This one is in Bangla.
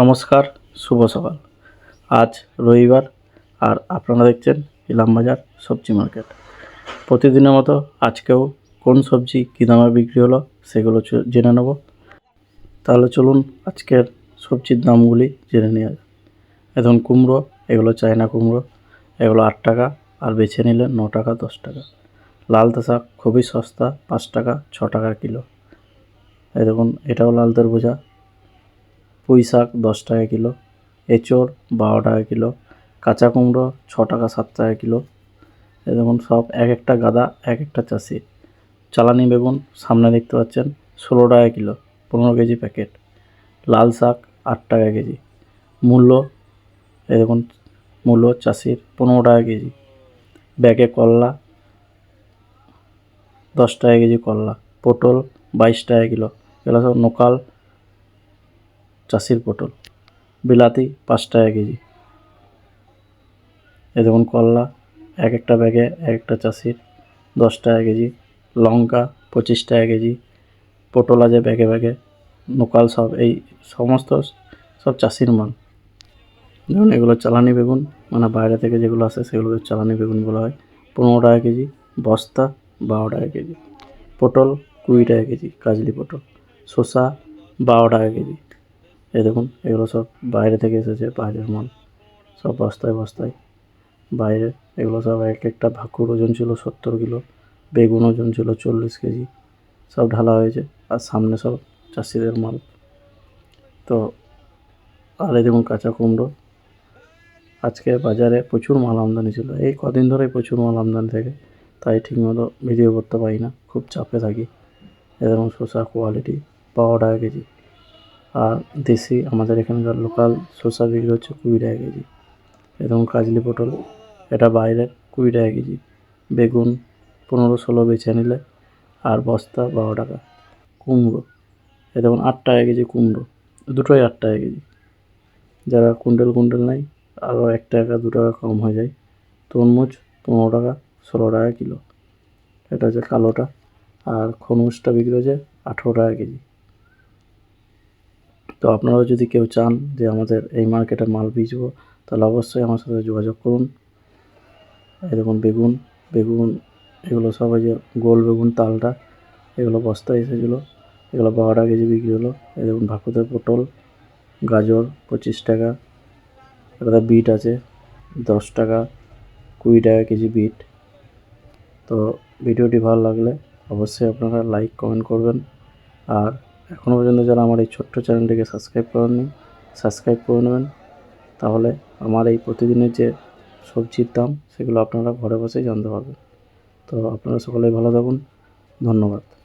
নমস্কার, শুভ সকাল। আজ রবিবার আর আপনারা দেখছেন ইলাম বাজার সবজি মার্কেট। প্রতিদিনের মতো আজকেও কোন সবজি কী দামে বিক্রি হলো সেগুলো জেনে নেব। তাহলে চলুন আজকের সবজির দামগুলি জেনে নেওয়া যাক। এখন কুমড়ো, এগুলো চায়না কুমড়ো, এগুলো আট টাকা আর বেছে নিলে ন টাকা, দশ টাকা। লালতে শাক খুবই সস্তা, পাঁচ টাকা, ছ টাকা কিলো। এই দেখুন, এটাও লালতের বোঝা পুঁই শাক দশ টাকা কিলো, এঁচোড় বারো টাকা কিলো, কাঁচা কুমড়ো ছ টাকা সাত টাকা কিলো। দেখুন সব এক একটা গাদা, এক একটা চাষি। চালানি বেগুন সামনে দেখতে পাচ্ছেন, ষোলো টাকা কিলো, পনেরো কেজি প্যাকেট। লাল শাক আট টাকা কেজি। মূল্য এই দেখুন, মূল্য চাষির পনেরো টাকা কেজি। ব্যাগে করলা, দশ টাকা কেজি করলা। পটল বাইশ টাকা কিলো। এগুলো সব লোকাল চাষির পটল, বিলাতি পাঁচ টাকা কেজি। এ দেখুন করলা, এক একটা ব্যাগে এক একটা চাষির দশ টাকা কেজি, লঙ্কা পঁচিশ টাকা কেজি, পটল আছে ব্যাগে ব্যাগে, লোকাল সব, এই সমস্ত সব চাষির মাল। যেমন এগুলো চালানি বেগুন মানে বাইরে থেকে যেগুলো আসে সেগুলোকে চালানি বেগুন বলা হয়। পনেরো টাকা কেজি, বস্তা বারো টাকা কেজি, পটল কুড়ি টাকা কেজি, কাজলি পটল, শসা বারো টাকা কেজি। এই দেখুন, এগুলো সব বাইরে থেকে এসেছে বাইরের মাল। সব বস্তায় বস্তায়। বাইরে এগুলো সব এক একটা ভাকুর ওজন ছিল সত্তর কিলো, বেগুন ওজন ছিল চল্লিশ কেজি। সব ঢালা হয়েছে, আর সামনে সব চাষিদের মাল। তো, আর এই দেখুন কাঁচা কুমড়ো। আজকে বাজারে প্রচুর মাল আমদানি ছিল। এই কদিন ধরেই প্রচুর মাল আমদানি থাকে। তাই ঠিকমতো ভিডিও করতে পারি না। খুব চাপে থাকি। এরকম শসা কোয়ালিটি টাকা কেজি। আর দেশি আমাদের এখানকার লোকাল শসা বিক্রি হচ্ছে কুড়ি টাকা কেজি। এরকম কাজলি পটল, এটা বাইরের কুড়ি টাকা কেজি। বেগুন পনেরো ষোলো বেছে নিলে আর বস্তা বারো টাকা। কুমড়ো, এ দেখুন আট টাকা কেজি কুমড়ো, দুটোই আট টাকা কেজি। যারা কুইন্টাল কুইন্টাল নেয় আরও এক টাকা, দু টাকা কম হয়ে যায়। তরমুজ পনেরো টাকা, ষোলো টাকা কিলো। এটা হচ্ছে কালোটা। আর খরমুজটা বিক্রি হচ্ছে আঠেরো টাকা কেজি। তো আপনারাও যদি কেউ চান যে আমাদের এই মার্কেটে মাল বেচবো, তাহলে অবশ্যই আমার সাথে যোগাযোগ করুন। এই দেখুন বেগুন বেগুন এগুলো সব যে গোল বেগুন তালটা এগুলো বস্তায় এসেছিল, এগুলো বারো টাকা কেজি বিক্রি হলো। এই দেখুন ভাকুতের পটল, গাজর পঁচিশ টাকা একটা বিট আছে দশ টাকা, কুড়ি টাকা কেজি বিট। তো ভিডিওটি ভালো লাগলে অবশ্যই আপনারা লাইক, কমেন্ট করবেন। আর এখনও পর্যন্ত যারা আমার এই ছোট্ট চ্যানেলটিকে সাবস্ক্রাইব করেননি, সাবস্ক্রাইব করে নেবেন। তাহলে আমার এই প্রতিদিনের যে সবজির দাম, সেগুলো আপনারা ঘরে বসেই জানতে পারবেন। তো আপনারা সকলেই ভালো থাকুন। ধন্যবাদ।